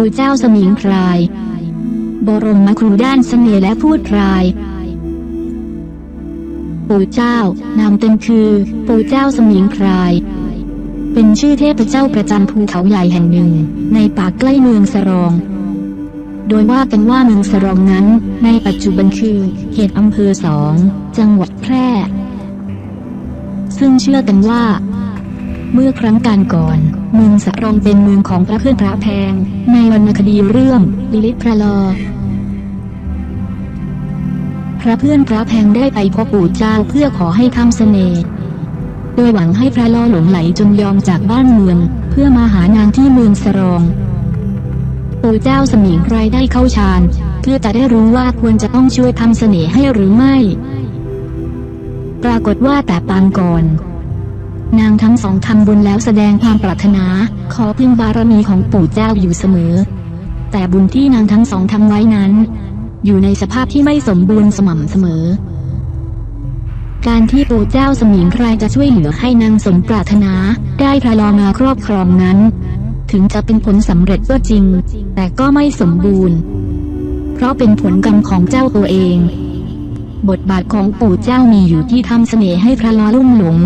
ปู่เจ้าสมิงพราย บรมครูด้านเสน่ห์และพูดพรายปู่เจ้านามเต็มคือปู่เจ้าสมิงพราย เป็นชื่อเทพเจ้าประจำภูเขาใหญ่แห่งหนึ่ง ในป่าใกล้เมืองสรอง โดยว่ากันว่าเมืองสรองนั้น ในปัจจุบันคือเขตอำเภอสอง จังหวัดแพร่ ซึ่งเชื่อกันว่า เมื่อครั้งการก่อน เมืองสะรองเป็นเมืองของพระเพื่อนพระแพง ในวรรณคดีเรื่องลิลิตพระลอ พระเพื่อนพระแพงได้ไปพบปู่เจ้าเพื่อขอให้ทำเสน่ห์โดยหวังให้พระลอหลงไหลจนยอมจากบ้านเมือง เพื่อมาหานางที่เมืองสะรอง ปู่เจ้าสมิงไรได้เข้าฌานเพื่อจะได้รู้ว่าควรจะต้องช่วยทำเสน่ห์ให้หรือไม่ ปรากฏว่าแต่ปางก่อน นางทั้งสองทำบุญแล้วแสดงความปรารถนา ขอพึ่งบารมีของปู่เจ้าอยู่เสมอ แต่บุญที่นางทั้งสองทำไว้นั้น อยู่ในสภาพที่ไม่สมบูรณ์สม่ำเสมอ การที่ปู่เจ้าสมิงใครจะช่วยเหลือให้นางสมปรารถนาได้พระลอมาครอบครองนั้น ถึงจะเป็นผลสำเร็จก็จริง แต่ก็ไม่สมบูรณ์ เพราะเป็นผลกรรมของเจ้าตัวเอง บทบาทของปู่เจ้ามีอยู่ที่ทำเสน่ห์ให้พระลอลุ่มหลง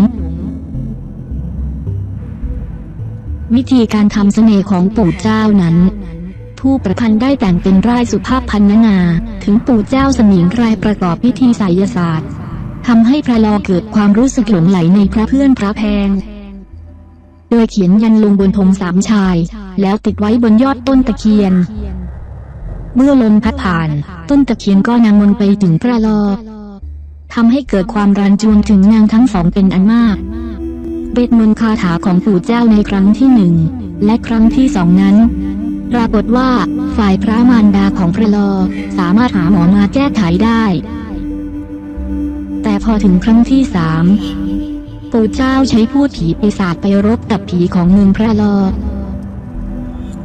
วิธีการทำเสน่ห์ของปู่เจ้านั้น ผู้ประพันธ์ได้แต่งเป็นร่ายสุภาพพันนา ถึงปู่เจ้าเสมิงรายประกอบพิธีไสยศาสตร์ทำให้พระลอเกิดความรู้สึกหลงไหลในพระเพื่อนพระแพง โดยเขียนยันลงบนธงสามชาย แล้วติดไว้บนยอดต้นตะเคียน เมื่อลมพัดผ่าน ต้นตะเคียนก็นางมนไปถึงพระลอทำให้เกิดความรันจวนถึงนางทั้งสองเป็นอันมาก เวทมนต์คาถาของปู่เจ้าในครั้งที่หนึ่งและครั้งที่สองนั้น ปรากฏว่าฝ่ายพระมารดาของพระลอสามารถหาหมอมาแก้ไขได้ แต่พอถึงครั้งที่สามปู่เจ้าใช้พูดผีปีศาจไปรบกับผีของเมืองพระลอ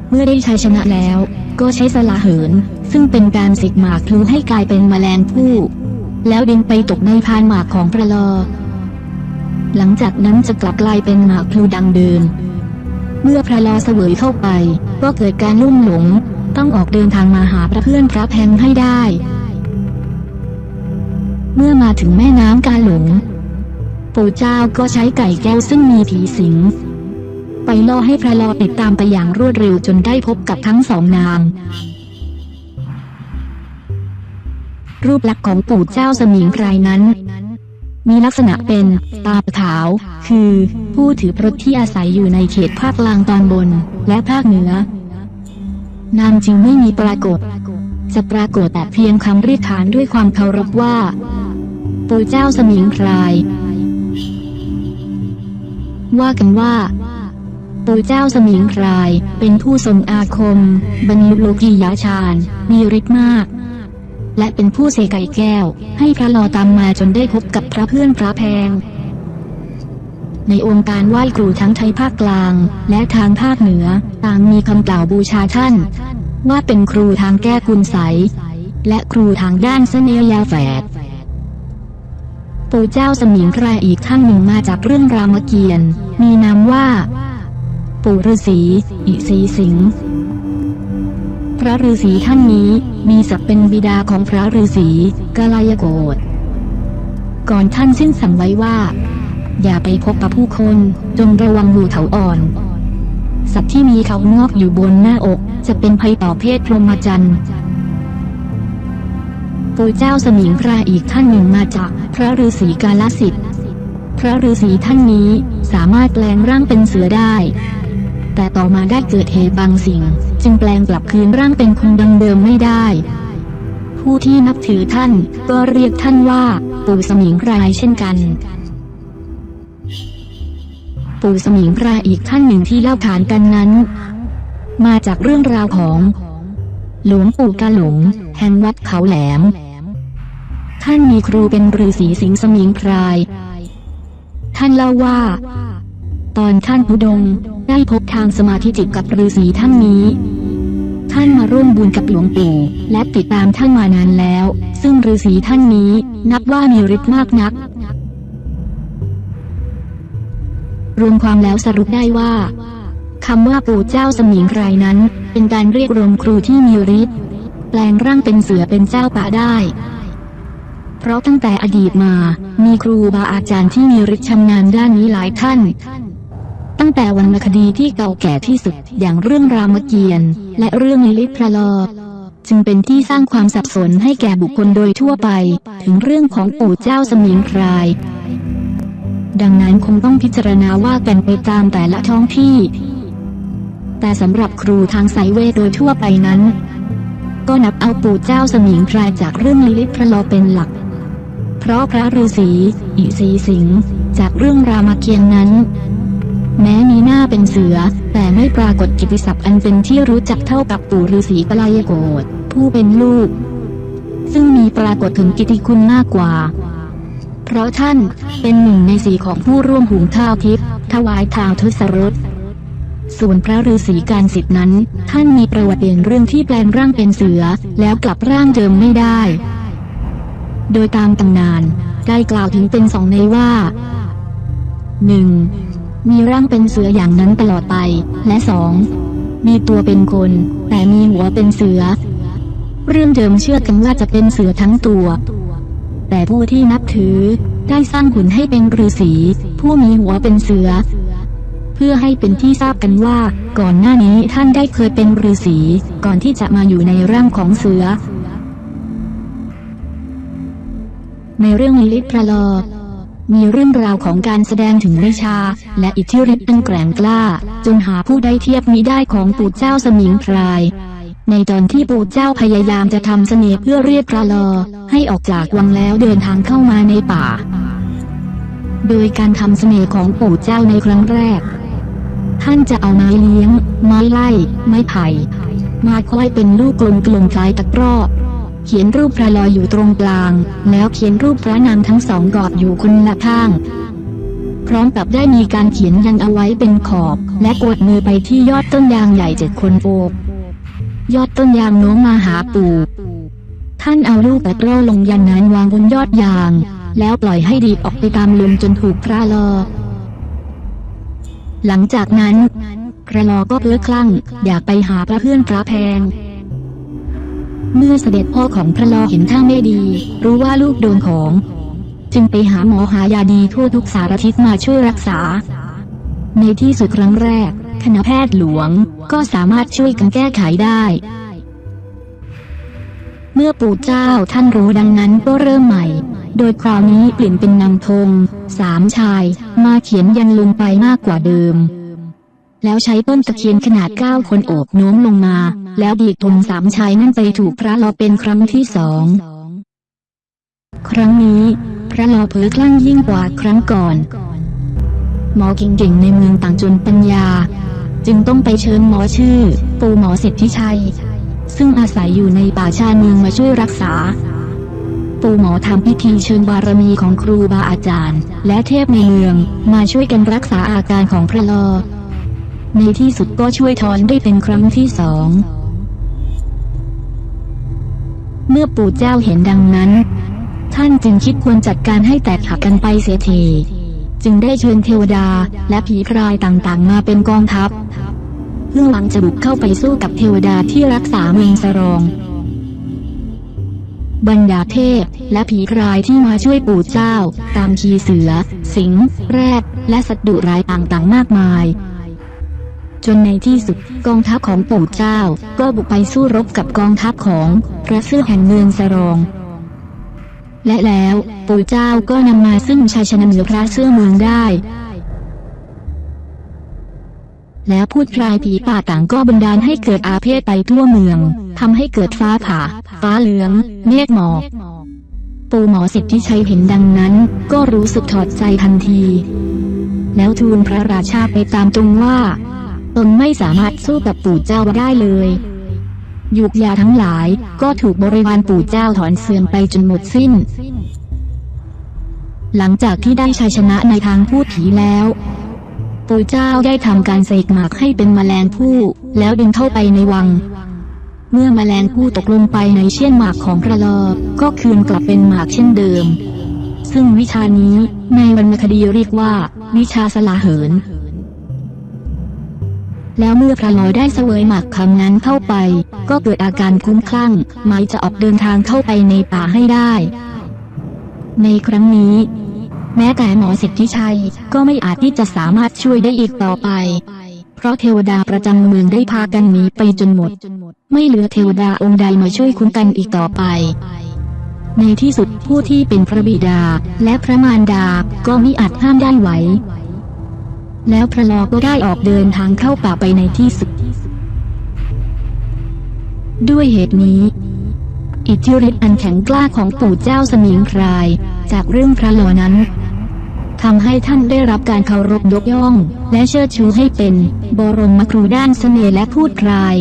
เมื่อได้ชัยชนะแล้วก็ใช้สละเหิน ซึ่งเป็นการสิกหมากพลูให้กลายเป็นแมลงผู้ แล้วดินไปตกในพานหมากของพระลอ หลังจากนั้นจะกลับกลายเป็นหมากพลูดังเดิม เมื่อพระลอเสวยเข้าไป ก็เกิดการลุ่มหลง ต้องออกเดินทางมาหาพระเพื่อนพระแพงให้ได้ เมื่อมาถึงแม่น้ำกาหลง ปู่เจ้าก็ใช้ไก่แก้วซึ่งมีผีสิง ไปล่อให้พระลอติดตามไปอย่างรวดเร็วจนได้พบกับทั้งสองนางรูปลักษณ์ของปู่เจ้าสมิงไพรนั้น มีลักษณะเป็นตาขาว คือ ผู้ถือพรตที่อาศัยอยู่ในเขตภาคกลางตอนบน และภาคเหนือนามจึงไม่มีปรากฏ จะปรากฏแต่เพียงคำเรียกขานด้วยความเคารพว่า ปู่เจ้าสมิงพราย ว่ากันว่าปู่เจ้าสมิงพรายเป็นผู้ทรงอาคม บรรลุโลกียาฌานมีฤทธิ์มาก และเป็นผู้เสกไก่แก้ว ให้พระลอตามมาจนได้พบกับพระเพื่อนพระแพง ในองค์การไหว้ครูทั้งไทยภาคกลาง และทางภาคเหนือ ต่างมีคำกล่าวบูชาท่าน ว่าเป็นครูทางแก้คุณใส และครูทางด้านเสน่ห์ยาแฝดปู่เจ้าสมิงแครอีกท่านหนึ่งมาจากเรื่องรามเกียรติ์มีนามว่า ปู่ฤาษีอิสีสิงห์ พระฤาษีท่านนี้มีศักดิ์เป็นบิดาของพระฤาษีกาลายโกฏก่อนท่านสิ้นสั่งไว้ว่า อย่าไปพบกับผู้คนจงระวังงูเถาอ่อน สัตว์ที่มีเขางอกอยู่บนหน้าอก จะเป็นภัยต่อเพศพรหมจรรย์ปู่เจ้าสมิงพระอีกท่านหนึ่งมาจากพระฤาษีกาลสิทธิ์พระฤาษีท่านนี้สามารถแปลงร่างเป็นเสือได้ แต่ต่อมาได้เกิดเหตุบางสิ่ง จึงแปลงกลับคืนร่างเป็นคนดังเดิมไม่ได้ ผู้ที่นับถือท่านก็เรียกท่านว่า ปู่สมิงพรายเช่นกัน ปู่สมิงพรายอีกท่านหนึ่งที่เล่าขานกันนั้น มาจากเรื่องราวของ หลวงปู่กาหลงแห่งวัดเขาแหลม ท่านมีครูเป็นฤาษีสิงสมิงพรายท่านเล่าว่า ตอนท่านพุดงได้พบทางสมาธิจิตกับฤาษีท่านนี้ ท่านมาร่วมบุญกับหลวงปู่และติดตามท่านมานานแล้ว ซึ่งฤาษีท่านนี้นับว่ามีฤทธิ์มากนัก รวมความแล้วสรุปได้ว่าคำว่าปู่เจ้าสมิงไรายนั้น เป็นการเรียกรวมครูที่มีฤทธิ์แปลงร่างเป็นเสือเป็นเจ้าป่าได้ เพราะตั้งแต่อดีตมา มีครูบาอาจารย์ที่มีฤทธิ์ชำนาญด้านนี้หลายท่าน ตั้งแต่วรรณคดีที่เก่าแก่ที่สุดอย่างเรื่องรามเกียรติ์และเรื่องลิลิพระลอจึงเป็นที่สร้างความสับสนให้แก่บุคคลโดยทั่วไป ถึงเรื่องของปู่เจ้าสมิงพราย ดังนั้นคงต้องพิจารณาว่ากันไปตามแต่ละท้องที่ แต่สำหรับครูทางสายเวทโดยทั่วไปนั้น ก็นับเอาปู่เจ้าสมิงพรายจากเรื่องลิลิพระลอเป็นหลัก เพราะพระฤาษีอิสีสิงจากเรื่องรามเกียรตินั้น แม้มีหน้าเป็นเสือ แต่ไม่ปรากฏกิติศัพท์อันเป็นที่รู้จักเท่ากับปู่ฤาษีปลายโกฏผู้เป็นลูก ซึ่งมีปรากฏถึงกิติคุณมากกว่า เพราะท่านเป็นหนึ่งในสีของผู้ร่วมหุงข้าวทิพย์ถวายทางทศรสส่วนพระฤาษีการสิทธินั้น ท่านมีประวัติเด่นเรื่องที่แปลงร่างเป็นเสือ แล้วกลับร่างเดิมไม่ได้ โดยตามตำนานได้กล่าวถึงเป็นสองในว่า 1. มีร่างเป็นเสืออย่างนั้นตลอดไป และสอง มีตัวเป็นคน แต่มีหัวเป็นเสือ เรื่องเดิมเชื่อกันว่าจะเป็นเสือทั้งตัว แต่ผู้ที่นับถือได้สร้างหุ่นให้เป็นฤาษีผู้มีหัวเป็นเสือ เพื่อให้เป็นที่ทราบกันว่า ก่อนหน้านี้ท่านได้เคยเป็นฤาษีก่อนที่จะมาอยู่ในร่างของเสือ ในเรื่องลิลิตพระลอ มีเรื่องราวของการแสดงถึงวิชา และอิทธิฤทธิ์อันแกร่งกล้า จนหาผู้ได้เทียบมิได้ของปู่เจ้าสมิงพราย ในตอนที่ปู่เจ้าพยายามจะทำเสน่ห์เพื่อเรียกพระลอ ให้ออกจากวังแล้วเดินทางเข้ามาในป่า โดยการทำเสน่ห์ของปู่เจ้าในครั้งแรก ท่านจะเอาไม้เลี้ยง ไม้ไล่ ไม้ไผ่มาคล้อยเป็นลูกกลมๆคล้ายตะกร้อ เขียนรูปพระลอยอยู่ตรงกลาง แล้วเขียนรูปพระนางทั้งสองกอดอยู่คนละข้าง พร้อมกับได้มีการเขียนยันเอาไว้เป็นขอบ และกดมือไปที่ยอดต้นยางใหญ่เจ็ดคนโอบ ยอดต้นยางโน้มมาหาปู่ท่านเอาลูกตะกร้อลงยันนั้นวางบนยอดยาง แล้วปล่อยให้ดีดออกไปตามลมจนถูกพระลอ หลังจากนั้นพระลอก็เพ้อคลั่ง อยากไปหาพระเพื่อนพระแพง เมื่อเสด็จพ่อของพระลอเห็นท่าไม่ดี รู้ว่าลูกโดนของ จึงไปหาหมอหายาดีทั่วทุกสารทิศมาช่วยรักษา ในที่สุดครั้งแรก คณะแพทย์หลวงก็สามารถช่วยกันแก้ไขได้ เมื่อปู่เจ้าท่านรู้ดังนั้นก็เริ่มใหม่ โดยคราวนี้เปลี่ยนเป็นนำธงสามชาย มาเขียนยันลงไปมากกว่าเดิม แล้วใช้ต้นตะเคียนขนาดเก้าคนโอบโน้มลงมา แล้วดีดธงสามชายนั่นไปถูกพระลอเป็นครั้งที่สอง ครั้งนี้ พระลอเผลอคลั่งยิ่งกว่าครั้งก่อน หมอเก่งๆในเมืองต่างจนปัญญา จึงต้องไปเชิญหมอชื่อ ปู่หมอเศรษฐิชัย ซึ่งอาศัยอยู่ในป่าชาเมืองมาช่วยรักษาปู่หมอทำพิธีเชิญบารมีของครูบาอาจารย์ และเทพในเมืองมาช่วยกันรักษาอาการของพระลอ ในที่สุดก็ช่วยถอนได้เป็นครั้งที่สอง เมื่อปู่เจ้าเห็นดังนั้น ท่านจึงคิดควรจัดการให้แตกหักกันไปเสียที จึงได้เชิญเทวดาและผีพรายต่างๆ มาเป็นกองทัพ เพื่อหวังจะบุกเข้าไปสู้กับเทวดาที่รักษาเมืองสรอง บรรดาเทพและผีพรายที่มาช่วยปู่เจ้า ตามขีเสือ สิงห์แรดและสัตว์ดุร้ายต่างๆ มากมาย จนในที่สุดกองทัพของปู่เจ้า ก็บุกไปสู้รบกับกองทัพของพระเสื้อแห่งเมืองสรอง และแล้วปู่เจ้าก็นำมาซึ่งชัยชนะเหนือพระเสื้อเมืองได้ แล้วพูดพรายผีป่าต่างก็บันดาลให้เกิดอาเพศไปทั่วเมืองทำให้เกิดฟ้าผ่า ฟ้าเหลือง เมฆหมอกปู่หมอสิทธิชัยเห็นดังนั้น ก็รู้สึกถอดใจทันที แล้วทูลพระราชาไปตามตรงว่า ตนไม่สามารถสู้กับปู่เจ้าได้เลยยุกยาทั้งหลาย ก็ถูกบริวารปู่เจ้าถอนเสื่อมไปจนหมดสิ้น หลังจากที่ได้ชัยชนะในทางพูดผีแล้ว ปู่เจ้าได้ทำการเสกหมากให้เป็นแมลงผู้ แล้วดึงเข้าไปในวัง เมื่อแมลงผู้ตกลงไปในเชี่ยนหมากของพระลอก็คืนกลับเป็นหมากเช่นเดิม ซึ่งวิชานี้ในวรรณคดีเรียกว่า วิชาสลาเหิน แล้วเมื่อพระลอยได้เสวยหมากคำนั้นเข้าไป ก็เกิดอาการคุ้มคลั่ง หมายจะออกเดินทางเข้าไปในป่าให้ได้ ในครั้งนี้ แม้แต่หมอสิทธิชัยก็ไม่อาจที่จะสามารถช่วยได้อีกต่อไป เพราะเทวดาประจำเมืองได้พากันหนีไปจนหมด ไม่เหลือเทวดาองค์ใดมาช่วยคุ้มกันอีกต่อไปในที่สุดผู้ที่เป็นพระบิดาและพระมารดาก็มิอาจห้ามได้ไหว แล้วพระลอก็ได้ออกเดินทางเข้าป่าไปในที่สุด ด้วยเหตุนี้ อิทธิฤทธิ์อันแข็งกล้าของปู่เจ้าสมิงพราย จากเรื่องพระลอนั้นทำให้ท่านได้รับการเคารพยกย่อง และเชิดชูให้เป็น บรมครูด้านเสน่ห์และพูดพราย